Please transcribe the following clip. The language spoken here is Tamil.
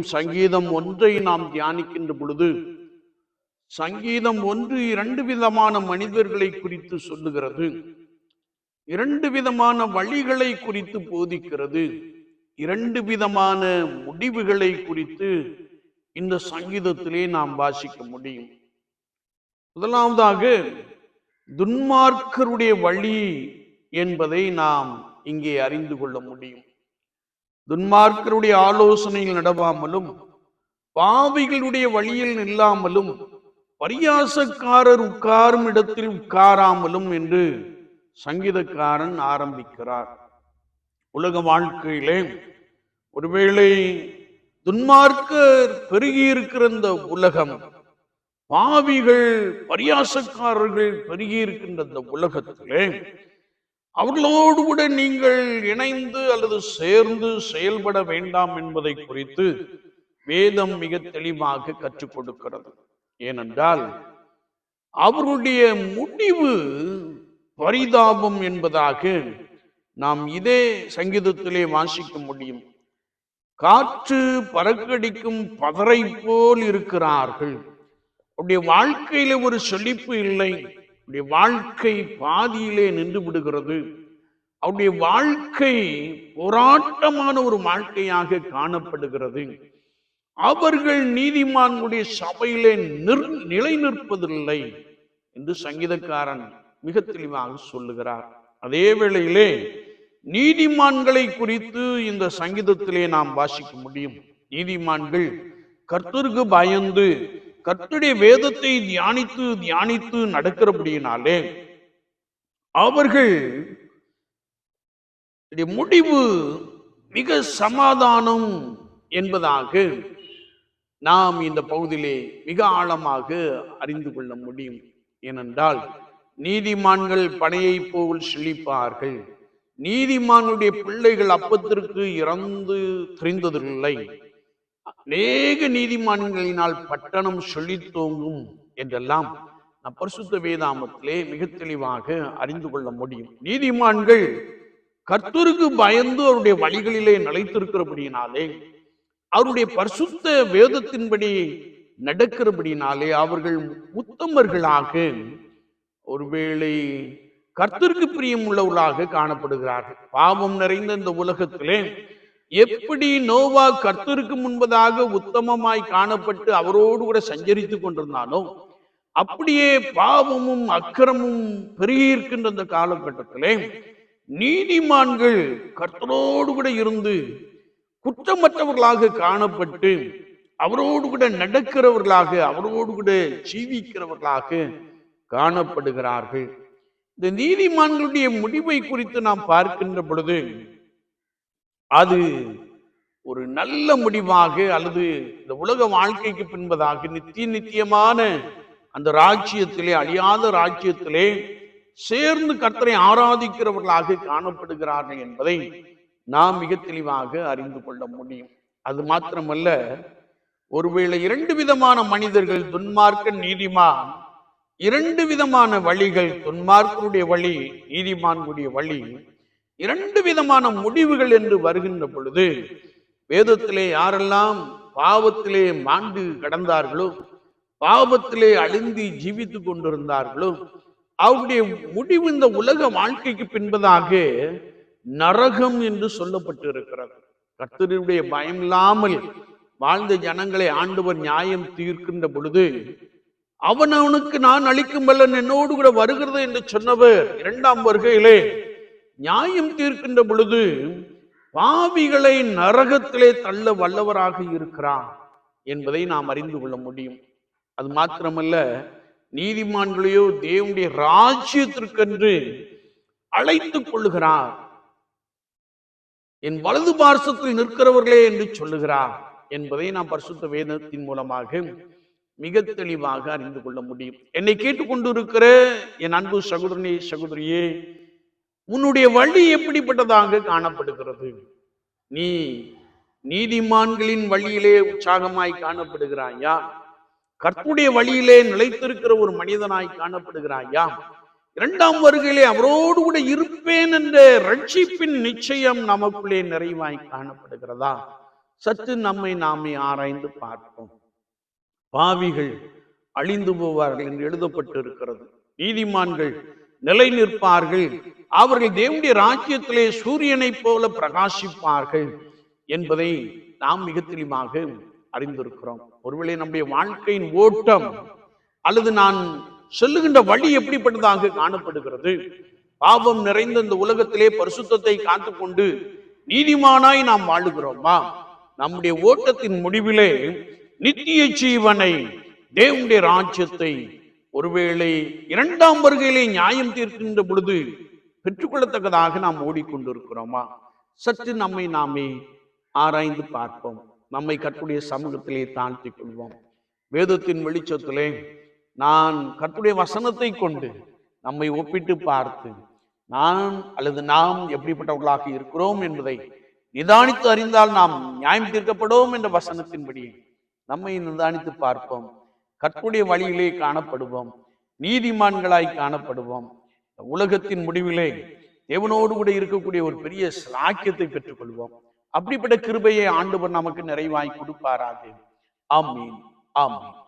சங்கீதம் ஒன்றை நாம் தியானிக்கின்ற பொழுது சங்கீதம் ஒன்று இரண்டு விதமான மனிதர்களை குறித்து சொல்லுகிறது. இரண்டு விதமான வழிகளை குறித்து போதிக்கிறது. இரண்டு விதமான முடிவுகளை குறித்து இந்த சங்கீதத்திலே நாம் வாசிக்க முடியும். முதலாவதாக துன்மார்க்கருடைய வழி என்பதை நாம் இங்கே அறிந்து கொள்ள முடியும். துன்மார்க்கருடைய ஆலோசனையில் நடவாமலும் பாவிகளுடைய வழியில் நில்லாமலும் பரியாசக்காரர் உட்காரும் இடத்தில் உட்காராமலும் என்று சங்கீதக்காரன் ஆரம்பிக்கிறார். உலக வாழ்க்கையிலே ஒருவேளை துன்மார்க்கர் பெருகி இருக்கிற இந்த உலகம் பாவிகள் பரியாசக்காரர்கள் பெருகி இருக்கின்ற இந்த உலகத்திலே அவர்களோடு கூட நீங்கள் இணைந்து அல்லது சேர்ந்து செயல்பட வேண்டாம் என்பதை குறித்து வேதம் மிக தெளிவாக கற்றுக் கொடுக்கிறது. ஏனென்றால் அவருடைய முடிவு பரிதாபம் என்பதாக நாம் இதே சங்கீதத்திலே வாசிக்க முடியும். காற்று பறக்கடிக்கும் பதரை போல் இருக்கிறார்கள். அவருடைய வாழ்க்கையில ஒரு செழிப்பு இல்லை. அவருடைய வாழ்க்கை பாதியிலே நின்று விடுகிறது. அவருடைய வாழ்க்கை போராட்டமான ஒரு வாழ்க்கையாக காணப்படுகிறது. அவர்கள் நீதிமான்களுடைய சபையிலே நிர் நிலை நிற்பதில்லை என்று சங்கீதக்காரன் மிக தெளிவாக சொல்லுகிறார். அதே வேளையிலே நீதிமான்களை குறித்து இந்த சங்கீதத்திலே நாம் வாசிக்க முடியும். நீதிமான்கள் கர்த்தருக்கு பயந்து கர்த்தருடைய வேதத்தை தியானித்து தியானித்து நடக்கிறபடியினாலே அவர்கள் முடிவு மிக சமாதானம் என்பதாக நாம் இந்த பகுதியிலே மிக ஆழமாக அறிந்து கொள்ள முடியும். ஏனென்றால் நீதிமான்கள் பனையை போல் செழிப்பார்கள். நீதிமானுடைய பிள்ளைகள் அப்பத்திற்கு இறந்து தெரிந்ததில்லை. அநேக நீதிமான்களினால் பட்டணம் சொல்லி தோங்கும் என்றெல்லாம் நம் பரிசுத்த வேதாமத்திலே மிக தெளிவாக அறிந்து கொள்ள முடியும். நீதிமான்கள் கர்த்தருக்கு பயந்து அவருடைய வழிகளிலே நிலைத்திருக்கிறபடியினாலே அவருடைய பரிசுத்த வேதத்தின்படி நடக்கிறபடினாலே அவர்கள் உத்தமர்களாக ஒருவேளை கர்த்தருக்கு பிரியம் உள்ளவர்களாக காணப்படுகிறார்கள். பாவம் நிறைந்த இந்த உலகத்திலே எப்படி நோவா கர்த்தருக்கு முன்பதாக உத்தமமாய் காணப்பட்டு அவரோடு கூட சஞ்சரித்து கொண்டிருந்தானோ அப்படியே பாவமும் அக்கிரமும் பெருகியிருக்கின்ற அந்த காலகட்டத்திலே நீதிமான்கள் கர்த்தரோடு கூட இருந்து குற்றமற்றவர்களாக காணப்பட்டு அவரோடு கூட நடக்கிறவர்களாக அவரோடு கூட ஜீவிக்கிறவர்களாக காணப்படுகிறார்கள். இந்த நீதிமான்களுடைய முடிவை குறித்து நாம் பார்க்கின்ற பொழுது அது ஒரு நல்ல முடிவாக அல்லது இந்த உலக வாழ்க்கைக்கு பின்பதாக நித்திய நித்தியமான அந்த ராஜ்யத்திலே அழியாத ராஜ்யத்திலே சேர்ந்து கர்த்தரை ஆராதிக்கிறவர்களாக காணப்படுகிறார்கள் என்பதை நாம் மிக தெளிவாக அறிந்து கொள்ள முடியும். அது மாத்திரமல்ல ஒருவேளை இரண்டு விதமான மனிதர்கள் துன்மார்க்க நீதிமான் இரண்டு விதமான வழிகள் துன்மார்க்கனுடைய வழி நீதிமான்களுடைய வழி இரண்டு விதமான முடிவுகள் என்று வருகின்ற பொழுது வேதத்திலே யாரெல்லாம் பாவத்திலே மாண்டு கடந்தார்களோ பாவத்திலே அழிந்து ஜீவித்து கொண்டிருந்தார்களோ அவருடைய முடிவு இந்த உலக வாழ்க்கைக்கு பின்பதாக நரகம் என்று சொல்லப்பட்டிருக்கிறது. கர்த்தருடைய பயம் இல்லாமல் வாழ்ந்த ஜனங்களை ஆண்டவர் நியாயம் தீர்க்கின்ற பொழுது அவன் அவனுக்கு நான் அளிக்கும் பலன் என்னோடு கூட வருகிறது என்று சொன்னவர் இரண்டாம் வருகையிலே நியாயம் தீர்க்கின்ற பொழுது பாவிகளை நரகத்திலே தள்ள வல்லவராக இருக்கிறார் என்பதை நாம் அறிந்து கொள்ள முடியும். அது மாத்திரமல்ல நீதிமான்களையோ தேவனுடைய ராஜ்யத்திற்கென்று அழைத்துக் கொள்ளுகிறார். என் வலது பார்சத்தில் நிற்கிறவர்களே என்று சொல்லுகிறார் என்பதை நாம் பரிசுத்த வேதத்தின் மூலமாக மிக தெளிவாக அறிந்து கொள்ள முடியும். என்னை கேட்டுக்கொண்டிருக்கிற என் அன்பு சகோதரனே சகோதரியே உன்னுடைய வழி எப்படிப்பட்டதாக காணப்படுகிறது? நீ நீதிமான்களின் வழியிலே உற்சாகமாய் காணப்படுகிறாயா? கற்புடைய வழியிலே நிலைத்திருக்கிற ஒரு மனிதனாய் காணப்படுகிறாயா? இரண்டாம் வருகையிலே அவரோடு கூட இருப்பேன் என்ற ரட்சிப்பின் நிச்சயம் நமக்குள்ளே நிறைவாய் காணப்படுகிறதா? சற்று நம்மை நாமே ஆராய்ந்து பார்ப்போம். பாவிகள் அழிந்து போவார்கள் என்று எழுதப்பட்டு இருக்கிறது நீதிமான்கள் நிலை நிற்பார்கள் அவர்கள் தேவனுடைய ராஜ்யத்திலே சூரியனைப் போல பிரகாசிப்பார்கள் என்பதை நாம் மிக தெளிவாக அறிந்திருக்கிறோம். ஒருவேளை நம்முடைய வாழ்க்கையின் ஓட்டம் அல்லது நான் செல்லுகின்ற வழி எப்படிப்பட்டதாக காணப்படுகிறது? பாவம் நிறைந்த இந்த உலகத்திலே பரிசுத்தத்தை காத்துக்கொண்டு நீதிமானாய் நாம் வாழுகிறோமா? நம்முடைய ஓட்டத்தின் முடிவிலே நித்திய ஜீவனை தேவனுடைய ராஜ்யத்தை ஒருவேளை இரண்டாம் வருகையிலே நியாயம் தீர்க்கின்ற பொழுது பெற்றுக்கொள்ளத்தக்கதாக நாம் ஓடிக்கொண்டிருக்கிறோமா? சற்று நம்மை நாமே ஆராய்ந்து பார்ப்போம். நம்மை கற்புடைய சமூகத்திலே தாழ்த்திக் கொள்வோம். வேதத்தின் வெளிச்சத்திலே நான் கற்புடைய வசனத்தை கொண்டு நம்மை ஒப்பிட்டு பார்த்து நான் அல்லது நாம் எப்படிப்பட்டவர்களாக இருக்கிறோம் என்பதை நிதானித்து அறிந்தால் நாம் நியாயம் தீர்க்கப்படுவோம் என்ற வசனத்தின்படி நம்மை நிதானித்து பார்ப்போம். கற்புடைய வழியிலே காணப்படுவோம். நீதிமான்களாய் காணப்படுவோம். உலகத்தின் முடிவிலே தேவனோடு கூட இருக்கக்கூடிய ஒரு பெரிய சாக்கியத்தை பெற்றுக்கொள்வோம். அப்படிப்பட்ட கிருபையை ஆண்டவர் நமக்கு நிறைவாய் கொடுப்பாராக. ஆமீன். ஆமீன்.